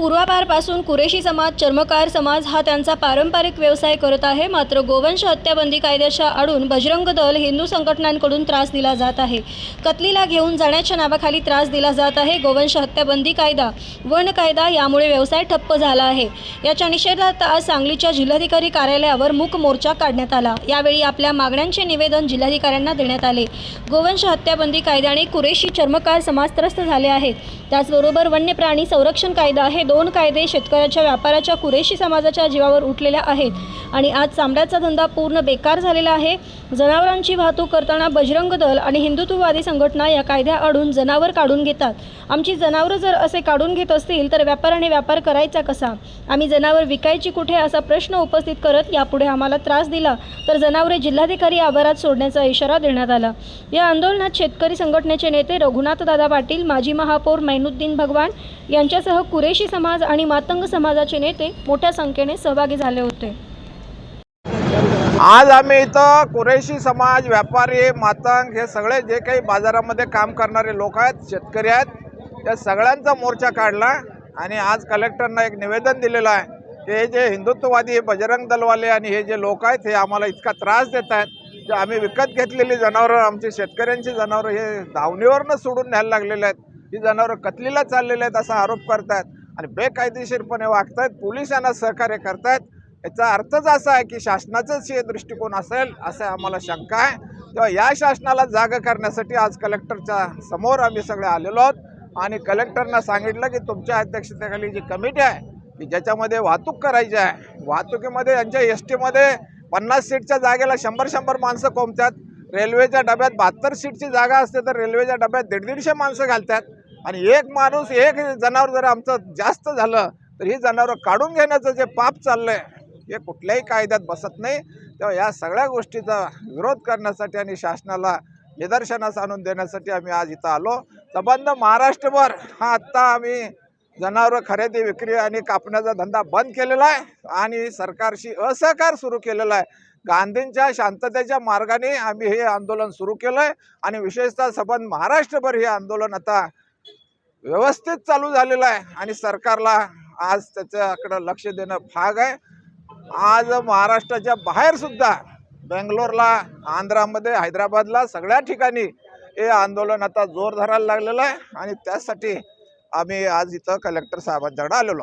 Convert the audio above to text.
पूर्वापारपासून कुरेशी समाज चर्मकार समाज हा त्यांचा पारंपरिक व्यवसाय करत आहे. मात्र गोवंश हत्याबंदी कायद्याच्या आडून बजरंग दल हिंदू संघटनांकडून त्रास दिला जात आहे. कत्लीला घेऊन जाण्याच्या नावाखाली त्रास दिला जात आहे. गोवंश हत्याबंदी कायदा वन कायदा यामुळे व्यवसाय ठप्प झाला आहे. याच्या निषेधार्थ आज सांगलीच्या जिल्हाधिकारी कार्यालयावर मूक मोर्चा काढण्यात आला. यावेळी आपल्या मागण्यांचे निवेदन जिल्हाधिकाऱ्यांना देण्यात आले. गोवंश हत्याबंदी कायद्याने कुरेशी चर्मकार समाज त्रस्त झाले आहेत त्याचबरोबर वन्य प्राणी संरक्षण कायदा हे दोन कायदे शेतकऱ्याच्या व्यापाराच्या कुरेशी समाजाच्या जीवावर उठलेल्या आहेत. आणि आज चामड्याचा धंदा पूर्ण बेकार झालेला आहे. जनावरांची वाहतूक करताना बजरंग दल आणि हिंदुत्ववादी संघटना या कायद्याआडून जनावर काढून घेतात. आमची जनावरं जर असे काढून घेत असतील तर व्यापाराने व्यापार करायचा कसा? आम्ही जनावर विकायची कुठे असा प्रश्न उपस्थित करत यापुढे आम्हाला त्रास दिला तर जनावरे जिल्हाधिकारी आवारात सोडण्याचा इशारा देण्यात आला. या आंदोलनात शेतकरी संघटनेचे नेते रघुनाथदादा पाटील माजी महापौर मैनुद्दीन भगवान यांच्यासह कुरेशी समाज आणि मातंग समाजाचे नेते मोठ्या संख्येने सहभागी झाले होते. आज आम्ही इथं कुरेशी समाज व्यापारी मातंग हे सगळे जे काही बाजारामध्ये काम करणारे लोक आहेत शेतकरी आहेत त्या सगळ्यांचा मोर्चा काढला आणि आज कलेक्टरनं एक निवेदन दिलेलं आहे की हे जे हिंदुत्ववादी बजरंग दलवाले आणि हे जे लोक आहेत हे आम्हाला इतका त्रास देत आहेत जे आम्ही विकत घेतलेली जनावरं आमची शेतकऱ्यांची जनावरं हे धावणीवरनं सोडून न्यायला लागलेले आहेत. ही जनावरं कतलीला चाललेले आहेत असा आरोप करतायत आणि बेकायदेशीरपणे वागतायत पोलिसांना सहकार्य करतायत. याचा अर्थच असा आहे की शासनाचंच हे दृष्टिकोन असेल असं आम्हाला शंका आहे. तेव्हा या शासनाला जागा करण्यासाठी आज कलेक्टरच्या समोर आम्ही सगळे आलेलो आहोत. आणि कलेक्टरना सांगितलं की तुमच्या अध्यक्षतेखाली जी कमिटी आहे की ज्याच्यामध्ये वाहतूक करायची आहे वाहतुकीमध्ये यांच्या एस टीमध्ये पन्नास सीटच्या जागेला शंभर शंभर माणसं कोंबतात रेल्वेच्या डब्यात बहात्तर सीटची जागा असते तर रेल्वेच्या डब्यात दीड दीडशे माणसं घालतात. आणि एक माणूस एक जनावर जर आमचं जास्त झालं तर ही जनावरं काढून घेण्याचं जे पाप चाललं आहे हे कुठल्याही कायद्यात बसत नाही. तेव्हा या सगळ्या गोष्टीचा विरोध करण्यासाठी आणि शासनाला निदर्शनास आणून देण्यासाठी आम्ही आज इथं आलो. संबंध महाराष्ट्रभर. हा आत्ता आम्ही जनावरं खरेदी विक्री आणि कापण्याचा धंदा बंद केलेला आहे आणि सरकारशी असहकार सुरू केलेला आहे. गांधींच्या शांततेच्या मार्गाने आम्ही हे आंदोलन सुरू केलं आहे आणि विशेषतः संबंध महाराष्ट्रभर हे आंदोलन आता व्यवस्थित चालू झालेलं आहे आणि सरकारला आज त्याच्याकडं लक्ष देणं भाग आहे. आज महाराष्ट्राच्या बाहेर सुद्धा बेंगलोरला आंध्रामध्ये हैदराबादला सगळ्या ठिकाणी हे आंदोलन आता जोर धरायला लागलेलं आहे. आणि त्यासाठी आम्ही आज इथं कलेक्टर साहेबांच्याकडे आलेलो